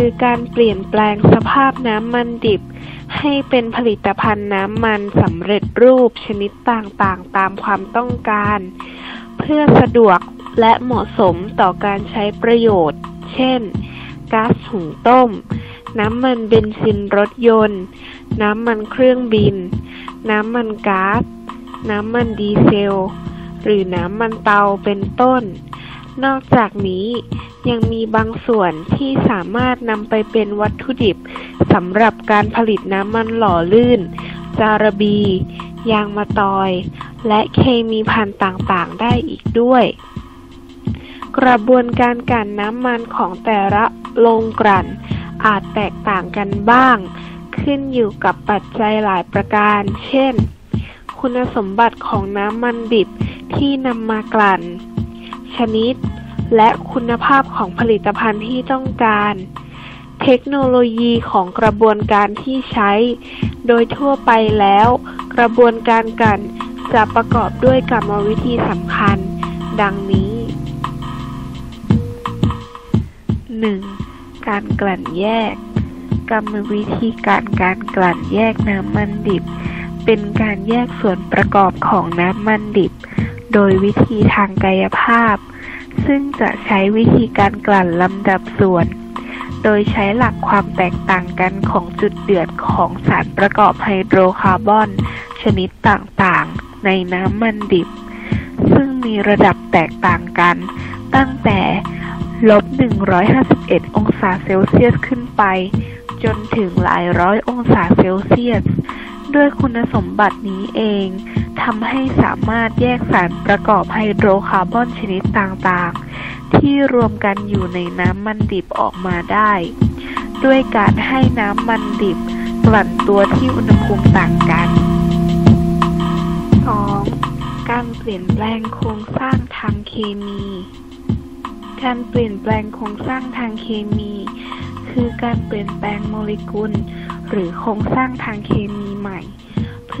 คือการเปลี่ยนแปลงสภาพน้ำมันดิบ ให้เป็นผลิตภัณฑ์น้ำมันสำเร็จรูปชนิดต่างๆ ตามความต้องการ เพื่อสะดวกและเหมาะสมต่อการใช้ประโยชน์ เช่น ก๊าซหุงต้ม น้ำมันเบนซินรถยนต์ น้ำมันเครื่องบิน น้ำมันก๊าซ น้ำมันดีเซล หรือน้ำมันเตาเป็นต้น นอกจากนี้ ยังมีบางส่วนที่สามารถนำไปเป็นวัตถุดิบสำหรับการผลิตน้ำมันหล่อลื่น จาระบี ยางมะตอย และเคมีภัณฑ์ต่างๆ ได้อีกด้วย กระบวนการกลั่นน้ำมันของแต่ละโรงกลั่น อาจแตกต่างกันบ้าง ขึ้นอยู่กับปัจจัยหลายประการ เช่น คุณสมบัติของน้ำมันดิบที่นำมากลั่น ชนิด และคุณภาพของผลิตภัณฑ์ที่ต้องการ เทคโนโลยีของกระบวนการที่ใช้ โดยทั่วไปแล้ว กระบวนการกลั่นจะประกอบด้วยกรรมวิธีสำคัญ ดังนี้ 1. การกลั่นแยก กรรมวิธีการการกลั่นแยกน้ำมันดิบ เป็นการแยกส่วนประกอบของน้ำมันดิบ โดยวิธีทางกายภาพ ซึ่งจะใช้วิธีการกลั่นลำดับส่วน โดยใช้หลักความแตกต่างกันของจุดเดือดของสารประกอบไฮโดรคาร์บอน ชนิดต่างๆ ในน้ำมันดิบ ซึ่งมีระดับแตกต่างกัน ตั้งแต่ลบ 151 องศาเซลเซียสขึ้นไป จนถึงหลายร้อยองศาเซลเซียส ด้วยคุณสมบัตินี้เอง ทำให้สามารถแยกสารประกอบไฮโดรคาร์บอนชนิดต่างๆ ที่รวมกันอยู่ในน้ำมันดิบออกมาได้ ด้วยการให้น้ำมันดิบกลั่นตัวที่อุณหภูมิต่างกัน 2. การเปลี่ยนแปลงโครงสร้างทางเคมี การเปลี่ยนแปลงโครงสร้างทางเคมี คือการเปลี่ยนแปลงโมเลกุล หรือโครงสร้างทางเคมีใหม่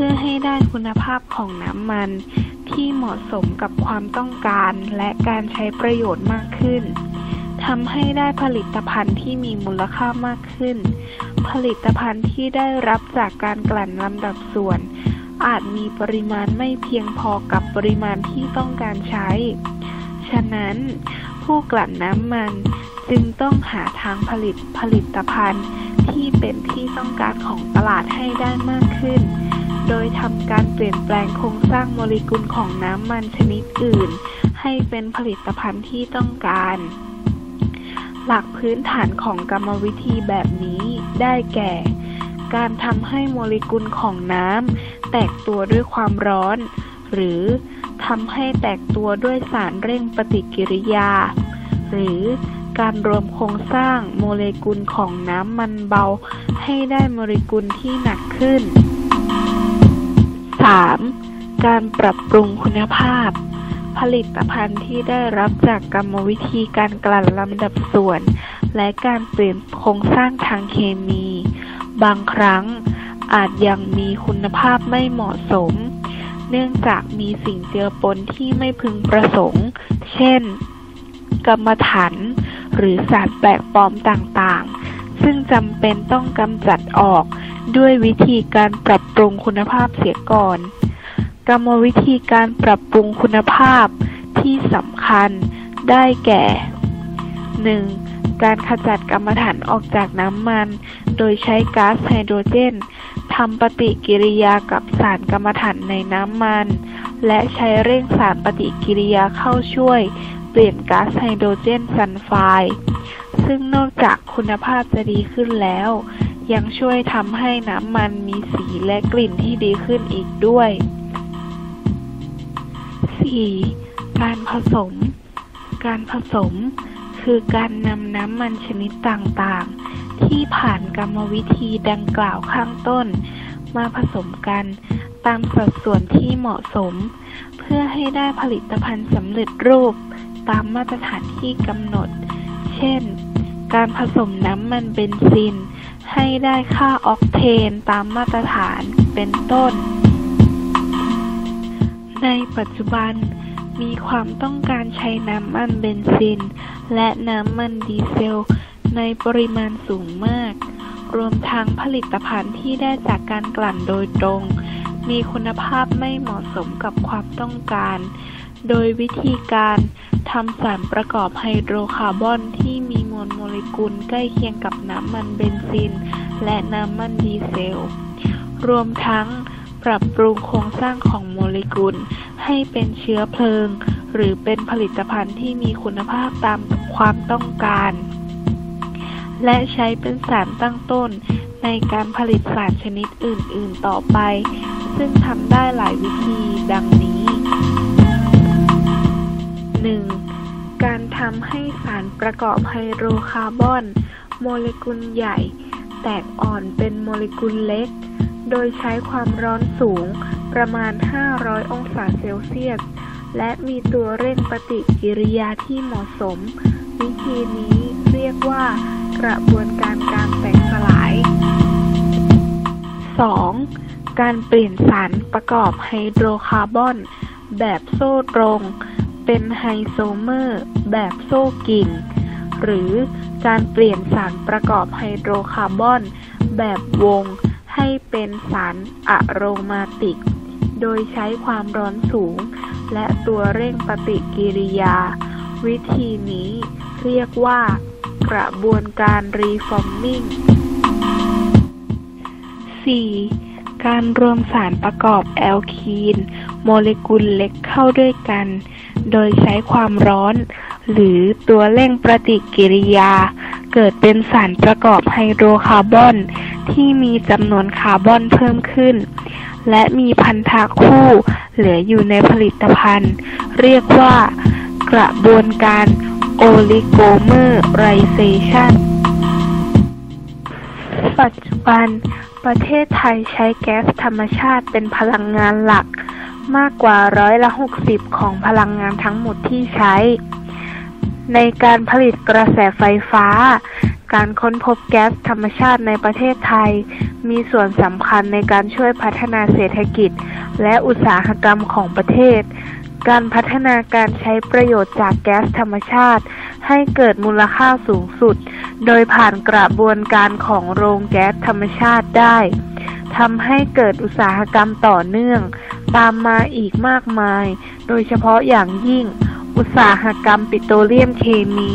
พื่อให้ได้คุณภาพของน้ำมันที่เหมาะสมกับความต้องการและการใช้ประโยชน์มากขึ้นทำให้ได้ผลิตภัณฑ์ที่มีมูลค่ามากขึ้น ผลิตภัณฑ์ที่ได้รับจากการกลั่นลำดับส่วน อาจมีปริมาณไม่เพียงพอกับปริมาณที่ต้องการใช้ ฉะนั้น ผู้กลั่นน้ำมันจึงต้องหาทางผลิตผลิตภัณฑ์ที่เป็นที่ต้องการของตลาดให้ได้มากขึ้น โดยทำการเปลี่ยนแปลงโครงสร้างโมเลกุลของน้ำมันชนิดอื่น ให้เป็นผลิตภัณฑ์ที่ต้องการ หลักพื้นฐานของกรรมวิธีแบบนี้ได้แก่ การทำให้โมเลกุลของน้ำแตกตัวด้วยความร้อน หรือทำให้แตกตัวด้วยสารเร่งปฏิกิริยา หรือการรวมโครงสร้างโมเลกุลของน้ำมันเบา ให้ได้โมเลกุลที่หนักขึ้น 3. การปรับปรุงคุณภาพ ผลิตภัณฑ์ที่ได้รับจากกรรมวิธีการกลั่นลำดับส่วน และการเปลี่ยนโครงสร้างทางเคมี บางครั้งอาจยังมีคุณภาพไม่เหมาะสม เนื่องจากมีสิ่งเจือปนที่ไม่พึงประสงค์ เช่น กรรมฐานหรือสารแปลกปลอมต่างๆ ซึ่งจำเป็นต้องกำจัดออก ด้วยวิธีการปรับปรุงคุณภาพเสียก่อน กรรมวิธีการปรับปรุงคุณภาพที่สำคัญได้แก่ 1. การขจัดกรรมฐานออกจากน้ำมัน โดยใช้ก๊าซไฮโดรเจนทำปฏิกิริยากับสารกรรมฐานในน้ำมัน และใช้เร่งสารปฏิกิริยาเข้าช่วย เปลี่ยนก๊าซไฮโดรเจนซัลไฟด์ซึ่งนอกจากคุณภาพจะดีขึ้นแล้ว ยังช่วยทำให้น้ำมันมีสีและกลิ่นที่ดีขึ้นอีกด้วย 4. การผสม การผสม คือการนำน้ำมันชนิดต่างๆ ที่ผ่านกรรมวิธีดังกล่าวข้างต้น มาผสมกันตามสัดส่วนที่เหมาะสม เพื่อให้ได้ผลิตภัณฑ์สำเร็จรูปตามมาตรฐานที่กำหนด เช่น การผสมน้ำมันเบนซิน ให้ได้ค่าออกเทนตามมาตรฐานเป็นต้น ในปัจจุบันมีความต้องการใช้น้ำมันเบนซิน และน้ำมันดีเซล ในปริมาณสูงมาก รวมทั้งผลิตภัณฑ์ที่ได้จากการกลั่นโดยตรง มีคุณภาพไม่เหมาะสมกับความต้องการ โดยวิธีการทำสารประกอบไฮโดรคาร์บอนที่ วลโมเลกุลใกล้เคียงกับน้ำมันเบนซิน และน้ำมันดีเซล รวมทั้งปรับปรุงโครงสร้างของโมเลกุล ให้เป็นเชื้อเพลิง หรือเป็นผลิตภัณฑ์ที่มีคุณภาพตามความต้องการ และใช้เป็นสารตั้งต้นในการผลิตสารชนิดอื่น ๆ ต่อไป ซึ่งทำได้หลายวิธีดังนี้ 1. การทำให้สารประกอบไฮโดรคาร์บอน โมเลกุลใหญ่ แตกอ่อนเป็นโมเลกุลเล็ก โดยใช้ความร้อนสูงประมาณ 500 องศาเซลเซียส และมีตัวเร่งปฏิกิริยาที่เหมาะสม วิธีนี้เรียกว่ากระบวนการการแตกสลาย 2. การเปลี่ยนสารประกอบไฮโดรคาร์บอน แบบโซ่ตรง เป็นไฮโซเมอร์แบบโซ่กิ่ง หรือการเปลี่ยนสารประกอบไฮโดรคาร์บอน แบบวง ให้เป็นสารอะโรมาติก โดยใช้ความร้อนสูง และตัวเร่งปฏิกิริยา วิธีนี้เรียกว่ากระบวนการรีฟอร์มิง 4. การรวมสารประกอบแอลคีน โมเลกุลเล็กเข้าด้วยกัน โดยใช้ความร้อน หรือตัวเร่งปฏิกิริยา เกิดเป็นสารประกอบไฮโดรคาร์บอน ที่มีจำนวนคาร์บอนเพิ่มขึ้น และมีพันธะคู่เหลืออยู่ในผลิตภัณฑ์ เรียกว่า กระบวนการโอลิโกเมอร์ไรเซชันปัจจุบัน ประเทศไทยใช้แก๊สธรรมชาติเป็นพลังงานหลัก มากกว่าร้อยละ60 ของพลังงานทั้งหมดที่ใช้ ในการผลิตกระแสไฟฟ้า การค้นพบแก๊สธรรมชาติในประเทศไทย มีส่วนสำคัญในการช่วยพัฒนาเศรษฐกิจ และอุตสาหกรรมของประเทศ การพัฒนาการใช้ประโยชน์จากแก๊สธรรมชาติ ให้เกิดมูลค่าสูงสุด โดยผ่านกระบวนการของโรงแก๊สธรรมชาติได้ทำให้เกิดอุตสาหกรรมต่อเนื่อง ตามมาอีกมากมาย โดยเฉพาะอย่างยิ่ง อุตสาหกรรมปิโตรเลียมเคมี